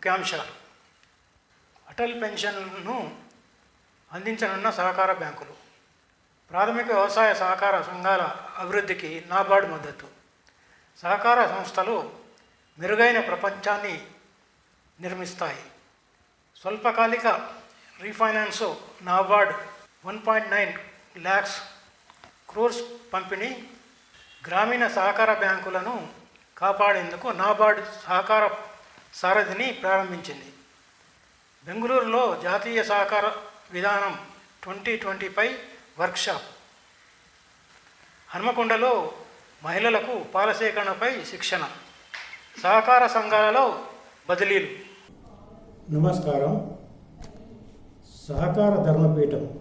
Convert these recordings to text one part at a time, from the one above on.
ముఖ్యాంశాలు. అటల్ పెన్షన్ను అందించనున్న సహకార బ్యాంకులు ప్రాథమిక వ్యవసాయ సహకార సంఘాల అభివృద్ధికి నాబార్డు మద్దతు. సహకార సంస్థలు మెరుగైన ప్రపంచాన్ని నిర్మిస్తాయి. స్వల్పకాలిక refinance NABARD one point nine lakhs crores పంపిణీ గ్రామీణ సహకార బ్యాంకులను కాపాడేందుకు నాబార్డ్ సహకార సారథిని ప్రారంభించింది. బెంగళూరులో జాతీయ సహకార విధానం ట్వంటీ ట్వంటీపై వర్క్షాప్. హన్మకొండలో మహిళలకు పాల సేకరణపై శిక్షణ. సహకార సంఘాలలో బదిలీలు. నమస్కారం. సహకార ధర్మపీఠం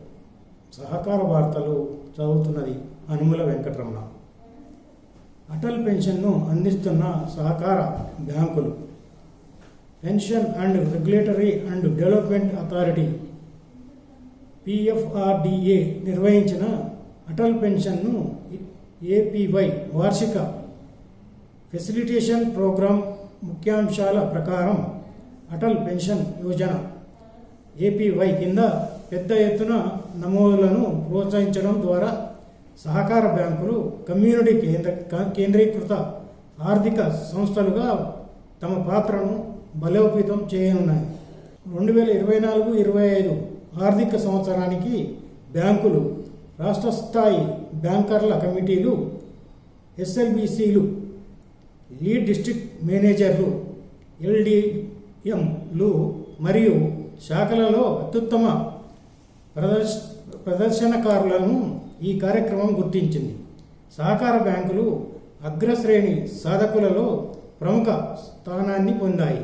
సహకార వార్తలు చదువుతున్నది అనుముల వెంకటరమణ. అటల్ పెన్షన్ను అందిస్తున్న సహకార బ్యాంకులు pension and regulatory and development authority PFRDA నిర్వహించిన అటల్ పెన్షన్ను ఏపీవై వార్షిక ఫెసిలిటేషన్ ప్రోగ్రాం ముఖ్యాంశాల ప్రకారం అటల్ పెన్షన్ యోజన ఏపీవై కింద పెద్ద ఎత్తున నమోదులను ప్రోత్సహించడం ద్వారా సహకార బ్యాంకులు కమ్యూనిటీ కేంద్ర కేంద్రీకృత ఆర్థిక సంస్థలుగా తమ పాత్రను బలోపేతం చేయనున్నాయి. రెండు వేల ఇరవై నాలుగు ఇరవై ఐదు ఆర్థిక సంవత్సరానికి బ్యాంకులు రాష్ట్ర స్థాయి బ్యాంకర్ల కమిటీలు ఎస్ఎల్బిసిలు లీడ్ డిస్ట్రిక్ట్ మేనేజర్లు ఎల్డిఎంలు మరియు శాఖలలో అత్యుత్తమ ప్రదర్శ ప్రదర్శనకారులను ఈ కార్యక్రమం గుర్తించింది. సహకార బ్యాంకులు అగ్రశ్రేణి సాధకులలో ప్రముఖ స్థానాన్ని పొందాయి.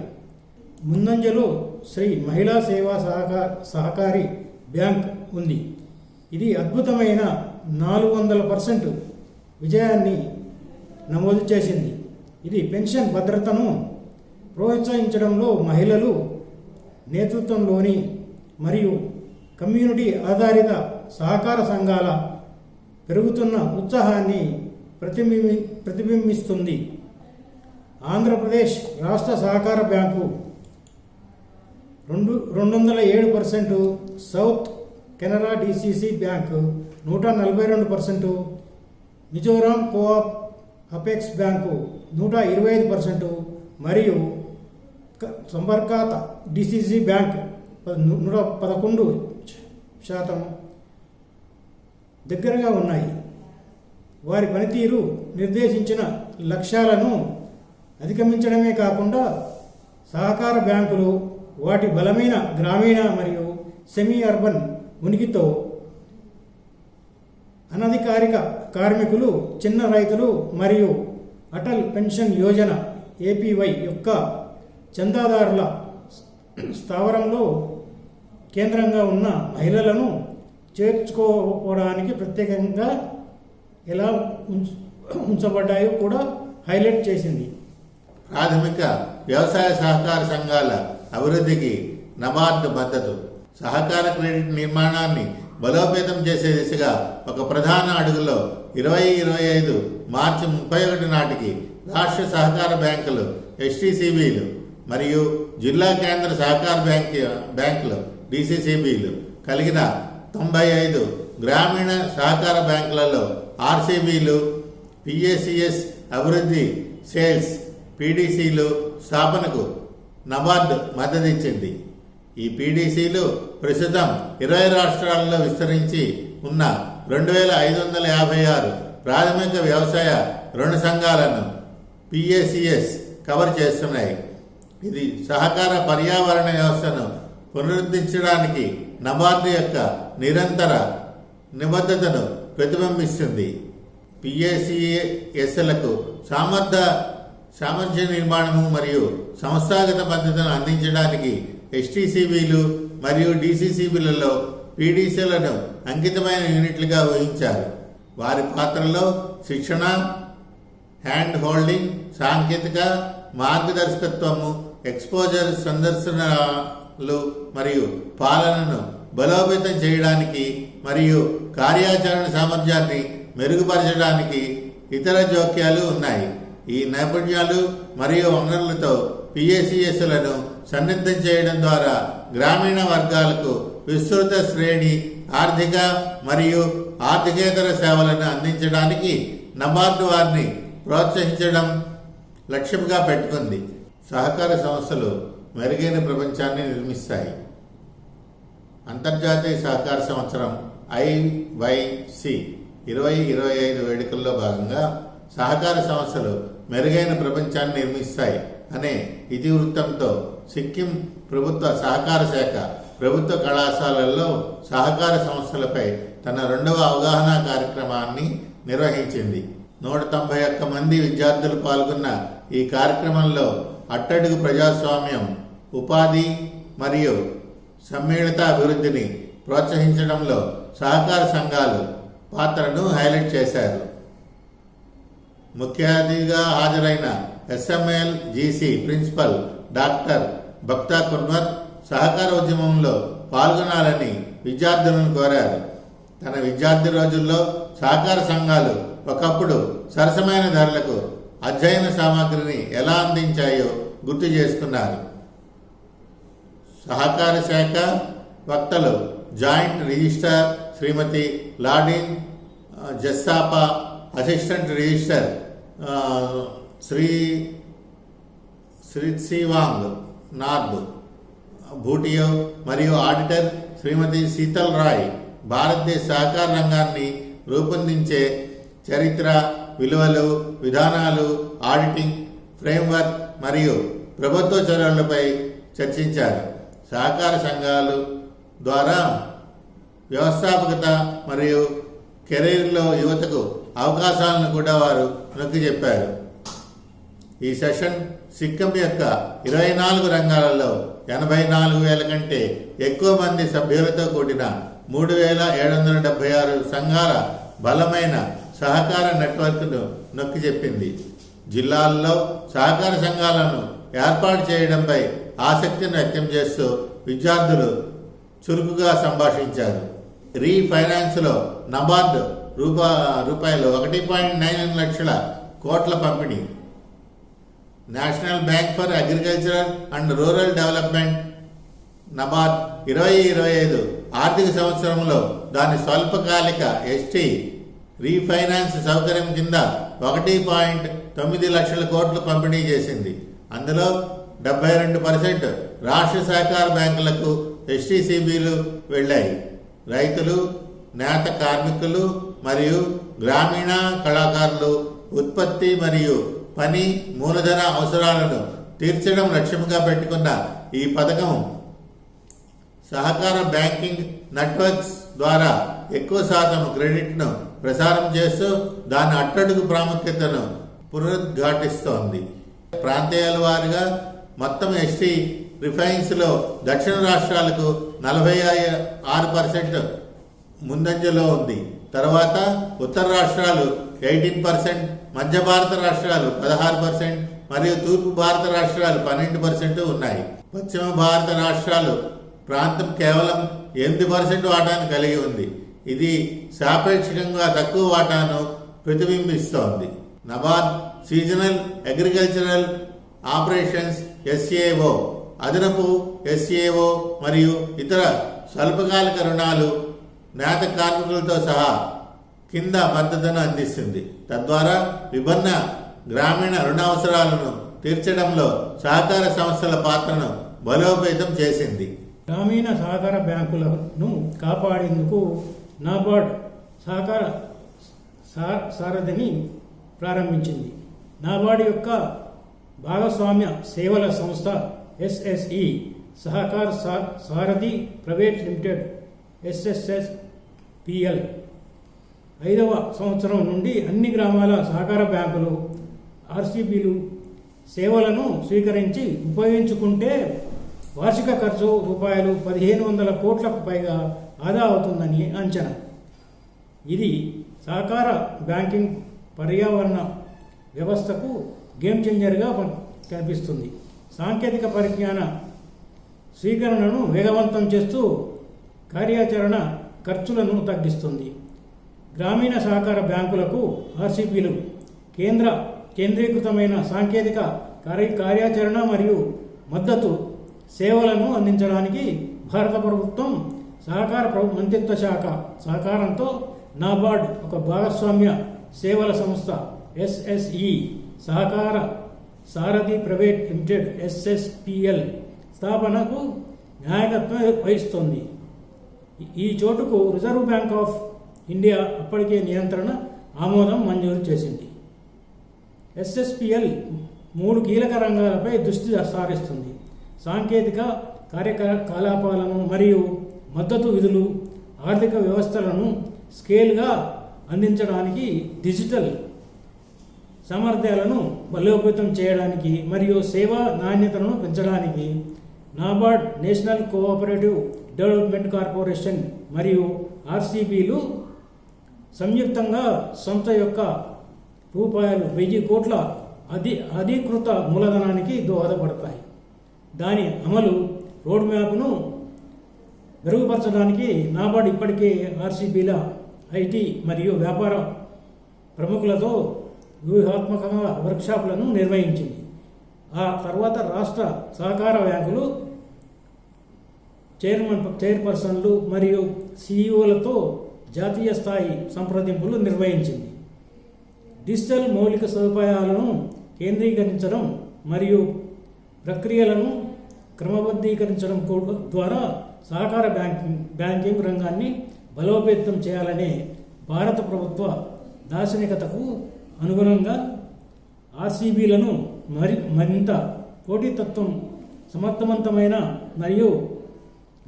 ముందంజలో శ్రీ మహిళా సేవా సహకార సహకారి బ్యాంక్ ఉంది. ఇది అద్భుతమైన నాలుగు వందల పర్సెంట్ విజయాన్ని నమోదు చేసింది. ఇది పెన్షన్ భద్రతను ప్రోత్సహించడంలో మహిళలు నేతృత్వంలోని మరియు కమ్యూనిటీ ఆధారిత సహకార సంఘాల పెరుగుతున్న ఉత్సాహాన్ని ప్రతిబింబి ప్రతిబింబిస్తుంది. ఆంధ్రప్రదేశ్ రాష్ట్ర సహకార బ్యాంకు రెండు రెండు వందల ఏడు percent south Canara DCC bank నూట నలభై రెండు percent Mizoram coop apex bank నూట ఇరవై ఐదు పర్సెంటు మరియు సంపర్కాత డిసిసి బ్యాంక్ ప- నూట పదకొండు శాతం దగ్గరగా ఉన్నాయి. వారి పనితీరు నిర్దేశించిన లక్ష్యాలను అధిగమించడమే కాకుండా సహకార బ్యాంకులు వాటి బలమైన గ్రామీణ మరియు సెమీ అర్బన్ ఉనికితో అనధికారిక కార్మికులు చిన్న రైతులు మరియు అటల్ పెన్షన్ యోజన ఏపీవై యొక్క చందాదారుల స్థావరంలో కేంద్రంగా ఉన్న మహిళలను చేర్చుకోవడానికి ప్రత్యేకంగా ఎలా ఉంచబడ్డాయో కూడా హైలైట్ చేసింది. ప్రాథమిక వ్యవసాయ సహకార సంఘాల అభివృద్ధికి నబార్డు మద్దతు. సహకార క్రెడిట్ నిర్మాణాన్ని బలోపేతం చేసే దిశగా ఒక ప్రధాన అడుగులో ఇరవై ఇరవై ఐదు మార్చి ముప్పై ఒకటి నాటికి రాష్ట్ర సహకార బ్యాంకులు ఎస్టీసీబీలు మరియు జిల్లా కేంద్ర సహకార బ్యాంక్ బ్యాంకులు డీసీసీబీలు కలిగిన తొంభై ఐదు గ్రామీణ సహకార బ్యాంకులలో ఆర్సీబీలు పిఏసిఎస్ అభివృద్ధి సేల్స్ పీడీసీలు స్థాపనకు నబార్డు మద్దతిచ్చింది. ఈ పీడీసీలు ప్రస్తుతం ఇరవై రాష్ట్రాల్లో విస్తరించి ఉన్న రెండు వేల ఐదు వందల యాభై ఆరు ప్రాథమిక వ్యవసాయ రుణ సంఘాలను పిఏసిఎస్ కవర్ చేస్తున్నాయి. ఇది సహకార పర్యావరణ వ్యవస్థను పునరుద్ధరించడానికి నబార్డు యొక్క నిరంతర నిబద్ధతను ప్రతిబింబిస్తుంది. పిఏసిఎస్లకు సామర్థ్య సామర్థ్య నిర్మాణము మరియు సంస్థాగత పద్ధతులను అందించడానికి ఎస్టీసీబీలు మరియు డీసీసీబీలలో పీడీసీలను అంకితమైన యూనిట్లుగా ఊహించారు వారి పాత్రలో శిక్షణ హ్యాండ్ హోల్డింగ్ సాంకేతిక మార్గదర్శకత్వము ఎక్స్పోజర్ సందర్శనలు మరియు పాలనను బలోపేతం చేయడానికి మరియు కార్యాచరణ సామర్థ్యాన్ని మెరుగుపరచడానికి ఇతర జోక్యాలు ఉన్నాయి. ఈ నైపుణ్యాలు మరియు వనరులతో పిఎస్సిఎస్లను సన్నిద్ధం చేయడం ద్వారా గ్రామీణ వర్గాలకు విస్తృత శ్రేణి ఆర్థిక మరియు ఆర్థికేతర సేవలను అందించడానికి నబార్డు వారిని ప్రోత్సహించడం లక్ష్యంగా పెట్టుకుంది. సహకార సంస్థలు మెరుగైన ప్రపంచాన్ని నిర్మిస్తాయి. అంతర్జాతీయ సహకార సంవత్సరం ఐవైసి ఇరవై ఇరవై ఐదు వేడుకల్లో భాగంగా సహకార సంస్థలు మెరుగైన ప్రపంచాన్ని నిర్మిస్తాయి అనే ఇతివృత్తంతో సిక్కిం ప్రభుత్వ సహకార శాఖ ప్రభుత్వ కళాశాలల్లో సహకార సంస్థలపై తన రెండవ అవగాహన కార్యక్రమాన్ని నిర్వహించింది. నూట తొంభై ఒక్క మంది విద్యార్థులు పాల్గొన్న ఈ కార్యక్రమంలో అట్టడుగు ప్రజాస్వామ్యం ఉపాధి మరియు సమ్మిళిత అభివృద్ధిని ప్రోత్సహించడంలో సహకార సంఘాలు పాత్రను హైలైట్ చేశారు. ముఖ్య అతిథిగా హాజరైన SML GC principal doctor Bhakta Kunwar సహకార ఉద్యమంలో పాల్గొనాలని విద్యార్థులను కోరారు. తన విద్యార్థి రోజుల్లో సహకార సంఘాలు ఒకప్పుడు సరసమైన ధరలకు అధ్యయన సామాగ్రిని ఎలా అందించాయో గుర్తు చేసుకున్నారు. సహకార శాఖ వక్తలు జాయింట్ రిజిస్టార్ శ్రీమతి లాడిన్ ఆ, జస్సాపా అసిస్టెంట్ రిజిస్టర్ శ్రీ శ్రీవాంగ్ నార్బ్ భూటియో మరియు ఆడిటర్ శ్రీమతి శీతల్ రాయ్ భారతదేశ సహకార రంగాన్ని రూపొందించే చరిత్ర విలువలు విధానాలు ఆడిటింగ్ ఫ్రేమ్వర్క్ మరియు ప్రభుత్వ చర్యలపై చర్చించారు. సహకార సంఘాలు ద్వారా వ్యవస్థాపకత మరియు కెరీర్లో యువతకు అవకాశాలను కూడా వారు నొక్కి చెప్పారు. ఈ సెషన్ సిక్కం యొక్క ఇరవై నాలుగు రంగాలలో ఎనభై నాలుగు వేల కంటే ఎక్కువ మంది సభ్యులతో కూడిన మూడు వేల ఏడు వందల డెబ్బై ఆరు సంఘాల బలమైన సహకార నెట్వర్క్ను నొక్కి చెప్పింది. జిల్లాల్లో సహకార సంఘాలను ఏర్పాటు చేయడంపై ఆసక్తిని వ్యక్తం చేస్తూ విద్యార్థులు చురుకుగా సంభాషించారు. రీఫైనాన్స్లో నబార్డు రూపా రూపాయలు ఒకటి పాయింట్ నైన్ లక్షల కోట్ల పంపిణీ. National bank for agricultural and rural development NABARD ఇరవై ఇరవై ఐదు ఆర్థిక సంవత్సరంలో దాని స్వల్పకాలిక ఎస్టీ రీఫైనాన్స్ సౌకర్యం కింద ఒకటి పాయింట్ తొమ్మిది లక్షల కోట్లు పంపిణీ చేసింది. అందులో డెబ్బై రెండు పర్సెంట్ రాష్ట్ర సహకార బ్యాంకులకు ఎస్టీసీబీలు వెళ్ళాయి. రైతులు నేత కార్మికులు మరియు గ్రామీణ కళాకారులు ఉత్పత్తి మరియు పని మూలధన అవసరాలను తీర్చడం లక్ష్యంగా పెట్టుకున్న ఈ పథకం సహకార బ్యాంకింగ్ నెట్వర్క్స్ ద్వారా ఎక్కువ శాతం క్రెడిట్ను ప్రసారం చేస్తూ దాని అట్టడుగు ప్రాముఖ్యతను పునరుద్ఘాటిస్తోంది. ప్రాంతీయాల వారిగా మొత్తం ఎస్టీ రిఫైన్స్లో దక్షిణ రాష్ట్రాలకు నలభై ఆరు పర్సెంట్ ముందంజలో ఉంది. తర్వాత ఉత్తర రాష్ట్రాలు ఎయిటీన్ పర్సెంట్ మధ్య భారత రాష్ట్రాలు పదహారు పర్సెంట్ మరియు తూర్పు భారత రాష్ట్రాలు పన్నెండు పర్సెంట్ ఉన్నాయి. పశ్చిమ భారత రాష్ట్రాలు ప్రాంతం కేవలం ఎనిమిది పర్సెంట్ వాటాను కలిగి ఉంది. ఇది సాపేక్షికంగా తక్కువ వాటాను ప్రతిబింబిస్తోంది. NABARD seasonal agricultural operations SAO అదనపు ఎస్ఏఓ మరియు ఇతర స్వల్పకాలిక రుణాలు నేత కార్మికులతో సహా కింద మద్దతును అందిస్తుంది. తద్వారా విభిన్న గ్రామీణ రుణ అవసరాలను తీర్చడంలో సహకార సంస్థల పాత్రను బలోపేతం చేసింది. గ్రామీణ సహకార బ్యాంకులను కాపాడేందుకు నాబార్డ్ సహకార సారథిని ప్రారంభించింది. నాబార్డ్ యొక్క భాగస్వామ్య సేవల సంస్థ SSE Sahakar Sarathi private limited SSS PL ఐదవ సంవత్సరం నుండి అన్ని గ్రామాల సహకార బ్యాంకులు ఆర్సీబీలు సేవలను స్వీకరించి ఉపయోగించుకుంటే వార్షిక ఖర్చు రూపాయలు పదిహేను వందల కోట్లకు పైగా ఆదా అవుతుందని అంచనా. ఇది సహకార బ్యాంకింగ్ పర్యావరణ వ్యవస్థకు గేమ్ చేంజర్గా కనిపిస్తుంది. సాంకేతిక పరిజ్ఞాన స్వీకరణను వేగవంతం చేస్తూ కార్యాచరణ ఖర్చులను తగ్గిస్తుంది. గ్రామీణ సహకార బ్యాంకులకు ఆర్సీపీలు కేంద్ర కేంద్రీకృతమైన సాంకేతిక కార్య కార్యాచరణ మరియు మద్దతు సేవలను అందించడానికి భారత ప్రభుత్వం సహకార ప్రభు మంత్రిత్వ శాఖ సహకారంతో నాబార్డ్ ఒక భాగస్వామ్య సేవల సంస్థ SSE Sahakar Sarathi private limited SSPL స్థాపనకు నాయకత్వం వహిస్తోంది. ఈ చోటుకు రిజర్వ్ బ్యాంక్ ఆఫ్ ఇండియా అప్పటికే నియంత్రణ ఆమోదం మంజూరు చేసింది. ఎస్ఎస్పిఎల్ మూడు కీలక రంగాలపై దృష్టి సారిస్తుంది. సాంకేతిక కార్యకలాపాలను మరియు మద్దతు విధులు ఆర్థిక వ్యవస్థలను స్కేల్గా అందించడానికి డిజిటల్ సామర్థ్యాలను బలోపేతం చేయడానికి మరియు సేవా నాణ్యతను పెంచడానికి NABARD national cooperative development corporation మరియు ఆర్సీబీలు సంయుక్తంగా సంస్థ యొక్క రూపాయలు వెయ్యి కోట్ల అధి అధీకృత మూలధనానికి దోహదపడతాయి. దాని అమలు రోడ్ మ్యాప్ను మెరుగుపరచడానికి నాబార్డ్ ఇప్పటికే ఆర్సీబీల ఐటీ మరియు వ్యాపార ప్రముఖులతో వ్యూహాత్మకంగా వర్క్షాప్లను నిర్వహించింది. ఆ తర్వాత రాష్ట్ర సహకార బ్యాంకులు చైర్మన్ చైర్పర్సన్లు మరియు సీఈఓలతో జాతీయ స్థాయి సంప్రదింపులు నిర్వహించింది. డిజిటల్ మౌలిక సదుపాయాలను కేంద్రీకరించడం మరియు ప్రక్రియలను క్రమబద్ధీకరించడం ద్వారా సహకార బ్యాంకింగ్ బ్యాంకింగ్ రంగాన్ని బలోపేతం చేయాలనే భారత ప్రభుత్వ దార్శనికతకు అనుగుణంగా ఆర్సీబీలను మరి మరింత పోటీతత్వం సమర్థవంతమైన మరియు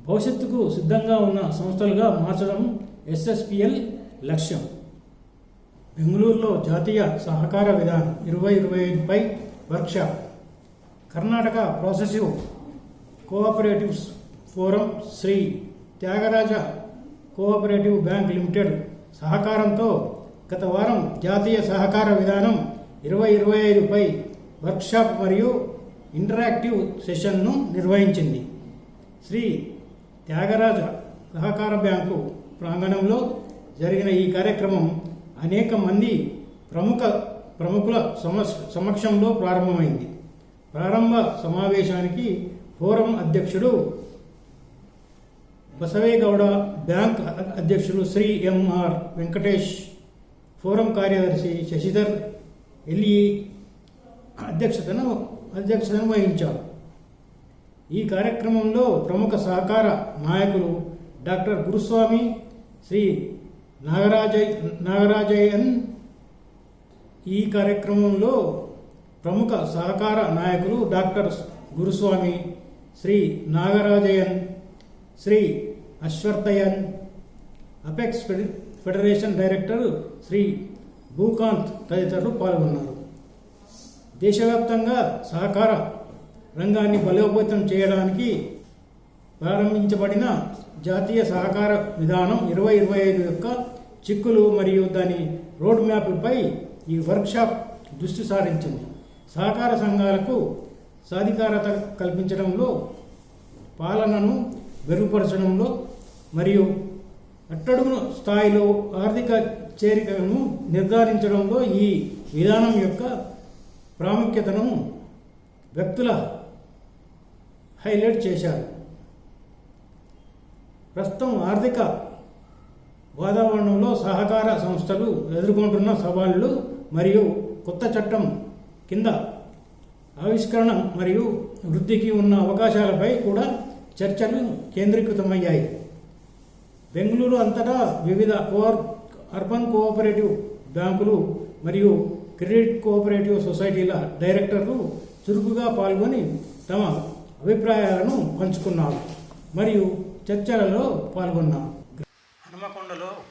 భవిష్యత్తుకు సిద్ధంగా ఉన్న సంస్థలుగా మార్చడం ఎస్ఎస్పిఎల్ లక్ష్యం. బెంగళూరులో జాతీయ సహకార విధానం ఇరవై ఇరవై ఐదుపై workshop. Karnataka progressive cooperatives forum Shri Thyagaraja cooperative bank limited సహకారంతో గత వారం జాతీయ సహకార విధానం ఇరవై ఇరవై ఐదుపై వర్క్షాప్ మరియు ఇంటరాక్టివ్ సెషన్ను నిర్వహించింది. శ్రీ త్యాగరాజ సహకార బ్యాంకు ప్రాంగణంలో జరిగిన ఈ కార్యక్రమం అనేక మంది ప్రముఖ ప్రముఖుల సమస్ సమక్షంలో ప్రారంభమైంది. ప్రారంభ సమావేశానికి ఫోరం అధ్యక్షుడు బసవేగౌడ బ్యాంక్ అధ్యక్షులు శ్రీ ఎంఆర్ వెంకటేష్ ఫోరం కార్యదర్శి శశిధర్ ఎల్ఈ అధ్యక్షతను అధ్యక్షతను వహించారు. ఈ కార్యక్రమంలో ప్రముఖ సహకార నాయకులు డాక్టర్ గురుస్వామి శ్రీ నాగరాజయ్ నాగరాజయన్ ఈ కార్యక్రమంలో ప్రముఖ సహకార నాయకులు డాక్టర్ గురుస్వామి శ్రీ నాగరాజయన్ శ్రీ అశ్వర్తయన్ అపెక్స్ ఫెడరేషన్ డైరెక్టర్ శ్రీ భూకాంత్ తదితరులు పాల్గొన్నారు. దేశవ్యాప్తంగా సహకార రంగాన్ని బలోపేతం చేయడానికి ప్రారంభించబడిన జాతీయ సహకార విధానం ఇరవై ఇరవై ఐదు యొక్క చిక్కులు మరియు దాని రోడ్ మ్యాప్లపై ఈ వర్క్షాప్ దృష్టి సారించింది. సహకార సంఘాలకు సాధికారత కల్పించడంలో పాలనను మెరుగుపరచడంలో మరియు అట్టడుగు స్థాయిలో ఆర్థిక చేరికలను నిర్ధారించడంలో ఈ విధానం యొక్క ప్రాముఖ్యతను వ్యక్తుల హైలైట్ చేశారు. ప్రస్తుతం ఆర్థిక వాతావరణంలో సహకార సంస్థలు ఎదుర్కొంటున్న సవాళ్ళు మరియు కొత్త చట్టం కింద ఆవిష్కరణ మరియు వృద్ధికి ఉన్న అవకాశాలపై కూడా చర్చలు కేంద్రీకృతమయ్యాయి. బెంగళూరు అంతటా వివిధ కోఆర్ అర్బన్ కోఆపరేటివ్ బ్యాంకులు మరియు క్రెడిట్ కోఆపరేటివ్ సొసైటీల డైరెక్టర్లు చురుకుగా పాల్గొని తమ అభిప్రాయాలను పంచుకున్నారు. మరియు చర్చలలో పాల్గొన్నారు. హనుమకొండలో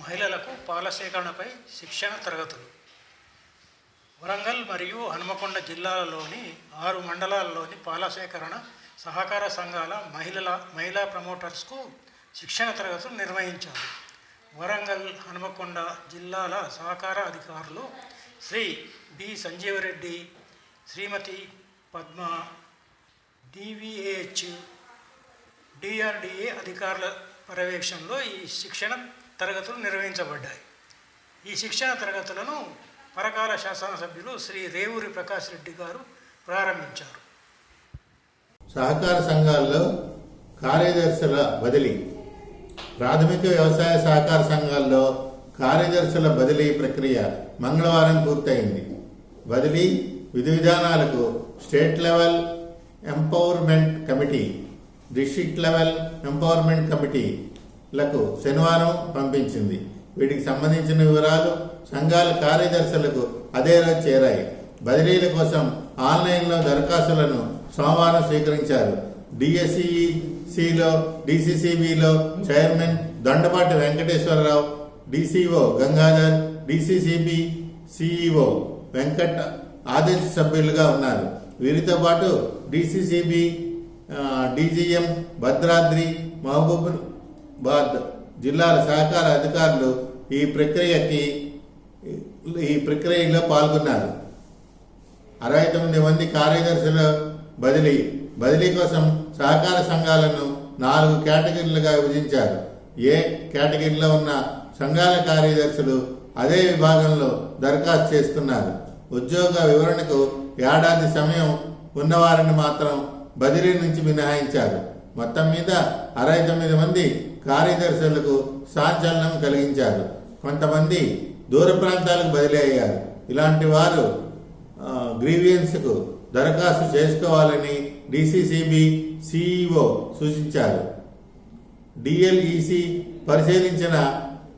మహిళలకు పాల సేకరణపై శిక్షణ తరగతులు. వరంగల్ మరియు హనుమకొండ జిల్లాలలోని ఆరు మండలాల్లోని పాల సేకరణ సహకార సంఘాల మహిళల మహిళా ప్రమోటర్స్కు శిక్షణ తరగతులు నిర్వహించారు. వరంగల్ హనుమకొండ జిల్లాల సహకార అధికారులు Shri B. Sanjeeva Reddy Shrimati Padma DVAH DRDA అధికారుల పర్యవేక్షణలో ఈ శిక్షణ తరగతులు నిర్వహించబడ్డాయి. ఈ శిక్షణ తరగతులను పరకాల శాసనసభ్యులు శ్రీ రేవూరి ప్రకాష్ రెడ్డి గారు ప్రారంభించారు. సహకార సంఘాల్లో కార్యదర్శుల బదిలీ. ప్రాథమిక వ్యవసాయ సహకార సంఘాల్లో కార్యదర్శుల బదిలీ ప్రక్రియ మంగళవారం పూర్తయింది. బదిలీ విధి విధానాలకు state level empowerment committee district level empowerment కమిటీలకు శనివారం పంపించింది. వీటికి సంబంధించిన వివరాలు సంఘాల కార్యదర్శులకు అదే రోజు చేరాయి. బదిలీల కోసం ఆన్లైన్లో దరఖాస్తులను సోమవారం స్వీకరించారు. డిఎస్సిలో డిసిసిబిలో chairman Dondapati Venkateswara Rao DCO Gangadhar DCCB CEO Venkat ఆదేశ సభ్యులుగా ఉన్నారు. వీరితో పాటు డిసిసిబి డీజీఎం భద్రాద్రి మహబూబాద్ జిల్లాల సహకార అధికారులు ఈ ప్రక్రియకి ఈ ప్రక్రియలో పాల్గొన్నారు. అరవై తొమ్మిది మంది కార్యదర్శుల బదిలీ బదిలీ కోసం సహకార సంఘాలను నాలుగు కేటగిరీలుగా విభజించారు. ఏ కేటగిరీలో ఉన్న సంఘాల కార్యదర్శులు అదే విభాగంలో దరఖాస్తు చేసుకున్నారు ఉద్యోగ వివరణకు ఏడాది సమయం ఉన్నవారిని మాత్రం బదిలీ నుంచి మినహాయించారు. మొత్తం మీద అరవై తొమ్మిది మంది కార్యదర్శులకు సాంచలనం కలిగించారు. కొంతమంది దూర ప్రాంతాలకు బదిలీ అయ్యారు. ఇలాంటి వారు గ్రీవియన్స్కు దరఖాస్తు చేసుకోవాలని డిసిసిబి సిఇఓ సూచించారు. డిఎల్ఈసి పరిశీలించిన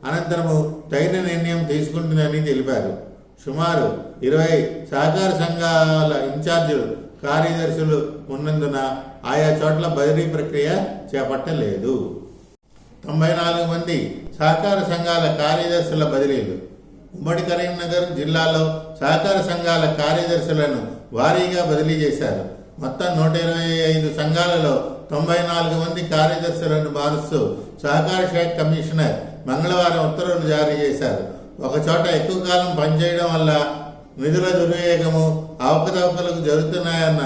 అనంతరము తగిన నిర్ణయం తీసుకుంటుందని తెలిపారు. సుమారు ఇరవై సహకార సంఘాల ఇన్ఛార్జీలు కార్యదర్శులు ఉన్నందున ఆయా చోట్ల బదిలీ ప్రక్రియ చేపట్టలేదు. తొంభై నాలుగు మంది సహకార సంఘాల కార్యదర్శుల బదిలీలు. ఉమ్మడి కరీంనగర్ జిల్లాలో సహకార సంఘాల కార్యదర్శులను భారీగా బదిలీ చేశారు. మొత్తం నూట ఇరవై ఐదు సంఘాలలో తొంభై నాలుగు మంది కార్యదర్శులను మారుస్తూ సహకార శాఖ కమిషనర్ మంగళవారం ఉత్తర్వులు జారీ చేశారు. ఒక చోట ఎక్కువ కాలం పనిచేయడం వల్ల నిధుల దుర్వినియోగము అవకతవకలకు జరుగుతున్నాయన్న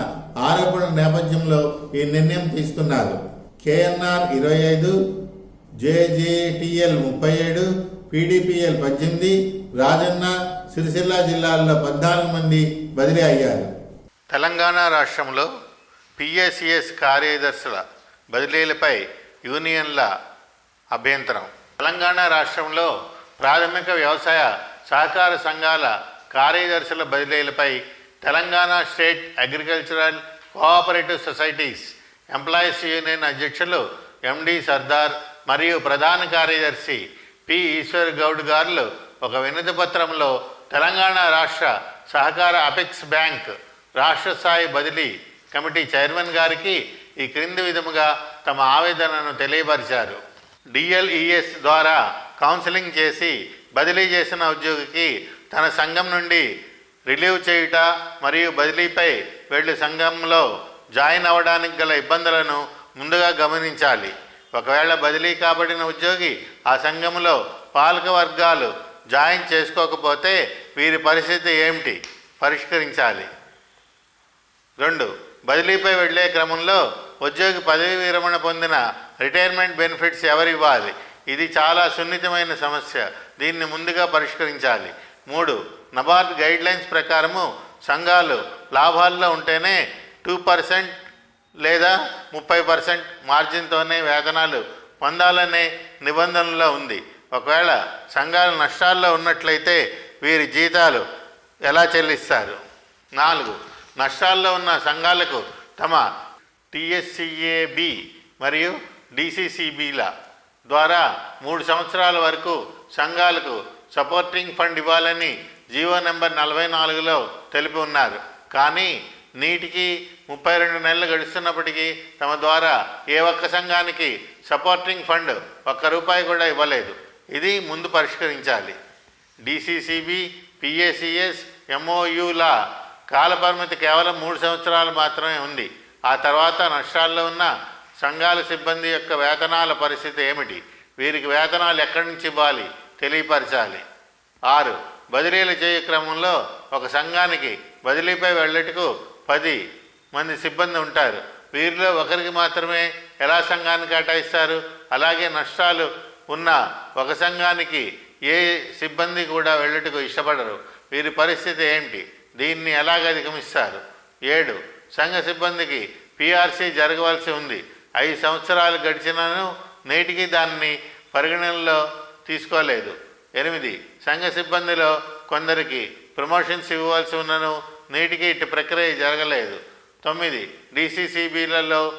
ఆరోపణ నేపథ్యంలో ఈ నిర్ణయం తీసుకున్నారు. కేఎన్ఆర్ ఇరవై ఐదు జేజేటిఎల్ ముప్పై ఏడు పీడీపీఎల్ పద్దెనిమిది రాజన్న సిరిసిల్ల జిల్లాల్లో పద్నాలుగు మంది బదిలీ అయ్యారు. తెలంగాణ రాష్ట్రంలో పిఎస్సిఎస్ కార్యదర్శుల బదిలీలపై యూనియన్ల అభ్యంతరం. తెలంగాణ రాష్ట్రంలో ప్రాథమిక వ్యవసాయ సహకార సంఘాల కార్యదర్శుల బదిలీలపై Telangana state agricultural cooperative societies employees union అధ్యక్షులు ఎండి సర్దార్ మరియు ప్రధాన కార్యదర్శి పి ఈశ్వర్ గౌడ్ గారు ఒక వినతి పత్రంలో తెలంగాణ రాష్ట్ర సహకార అపెక్స్ బ్యాంక్ రాష్ట్ర స్థాయి బదిలీ కమిటీ చైర్మన్ గారికి ఈ క్రింది విధముగా తమ ఆవేదనను తెలియపరిచారు. డిఎల్ఈఎస్ ద్వారా కౌన్సిలింగ్ చేసి బదిలీ చేసిన ఉద్యోగికి తన సంఘం నుండి రిలీవ్ చేయుట మరియు బదిలీపై వెళ్ళి సంఘంలో జాయిన్ అవ్వడానికి గల ఇబ్బందులను ముందుగా గమనించాలి. ఒకవేళ బదిలీ కాబడిన ఉద్యోగి ఆ సంఘంలో పాలక వర్గాలు జాయిన్ చేసుకోకపోతే వీరి పరిస్థితి ఏమిటి? పరిష్కరించాలి. రెండు బదిలీపై వెళ్ళే క్రమంలో ఉద్యోగి పదవి విరమణ పొందిన రిటైర్మెంట్ బెనిఫిట్స్ ఎవరివ్వాలి? ఇది చాలా సున్నితమైన సమస్య. దీన్ని ముందుగా పరిష్కరించాలి. మూడు నబార్డ్ గైడ్లైన్స్ ప్రకారము సంఘాలు లాభాల్లో ఉంటేనే టూ పర్సెంట్ లేదా ముప్పై పర్సెంట్ మార్జిన్తోనే వేతనాలు పొందాలనే నిబంధనలో ఉంది. ఒకవేళ సంఘాలు నష్టాల్లో ఉన్నట్లయితే వీరి జీతాలు ఎలా చెల్లిస్తారు? నాలుగు నష్టాల్లో ఉన్న సంఘాలకు తమ టిఎస్సిఏబి మరియు డిసిసిబిల ద్వారా మూడు సంవత్సరాల వరకు సంఘాలకు సపోర్టింగ్ ఫండ్ ఇవ్వాలని జీవో నెంబర్ నలభై నాలుగులో తెలిపి ఉన్నారు. కానీ నీటికి ముప్పై రెండు నెలలు గడుస్తున్నప్పటికీ తమ ద్వారా ఏ ఒక్క సంఘానికి సపోర్టింగ్ ఫండ్ ఒక్క రూపాయి కూడా ఇవ్వలేదు. ఇది ముందు పరిష్కరించాలి. డిసిసిబి పిఏసిఎస్ ఎంఓయుల కాలపరిమితి కేవలం మూడు సంవత్సరాలు మాత్రమే ఉంది. ఆ తర్వాత నష్టాల్లో ఉన్న సంఘాల సిబ్బంది యొక్క వేతనాల పరిస్థితి ఏమిటి? వీరికి వేతనాలు ఎక్కడి నుంచి ఇవ్వాలి? తెలియపరచాలి. ఆరు బదిలీలు చేయ క్రమంలో ఒక సంఘానికి బదిలీపై వెళ్ళటకు పది మంది సిబ్బంది ఉంటారు. వీరిలో ఒకరికి మాత్రమే ఎలా సంఘాన్ని కేటాయిస్తారు? అలాగే నష్టాలు ఉన్న ఒక సంఘానికి ఏ సిబ్బంది కూడా వెళ్ళటకు ఇష్టపడరు. వీరి పరిస్థితి ఏంటి? దీన్ని ఎలాగ అధిగమిస్తారు? ఏడు సంఘ సిబ్బందికి పిఆర్సీ జరగవలసి ఉంది. ఐదు సంవత్సరాలు గడిచినను నేటికి దాన్ని పరిగణనలో తీసుకోలేదు. ఎనిమిది సంఘ సిబ్బందిలో కొందరికి ప్రమోషన్స్ ఇవ్వవలసి ఉన్నను నేటికి ఇటు ప్రక్రియ జరగలేదు. తొమ్మిది డీసీసీబీలలో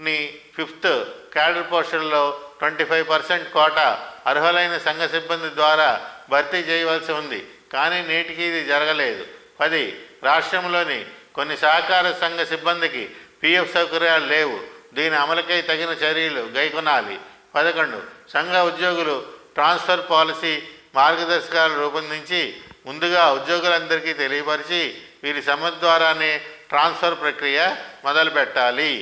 ని ఫిఫ్త్ క్యాడర్ పోస్టుల్లో ట్వంటీ ఫైవ్ పర్సెంట్ కోటా అర్హులైన సంఘ సిబ్బంది ద్వారా భర్తీ చేయవలసి ఉంది. కానీ నేటికి ఇది జరగలేదు. పది రాష్ట్రంలోని కొన్ని సహకార సంఘ సిబ్బందికి పిఎఫ్ సౌకర్యాలు లేవు. దీని అమలుకై తగిన చర్యలు గైకొనాలి. పదకొండు సంఘ ఉద్యోగులు ట్రాన్స్ఫర్ పాలసీ మార్గదర్శకాలు రూపొందించి ముందుగా ఉద్యోగులందరికీ తెలియపరిచి వీరి సమ్మతి ద్వారానే ట్రాన్స్ఫర్ ప్రక్రియ మొదలుపెట్టాలి.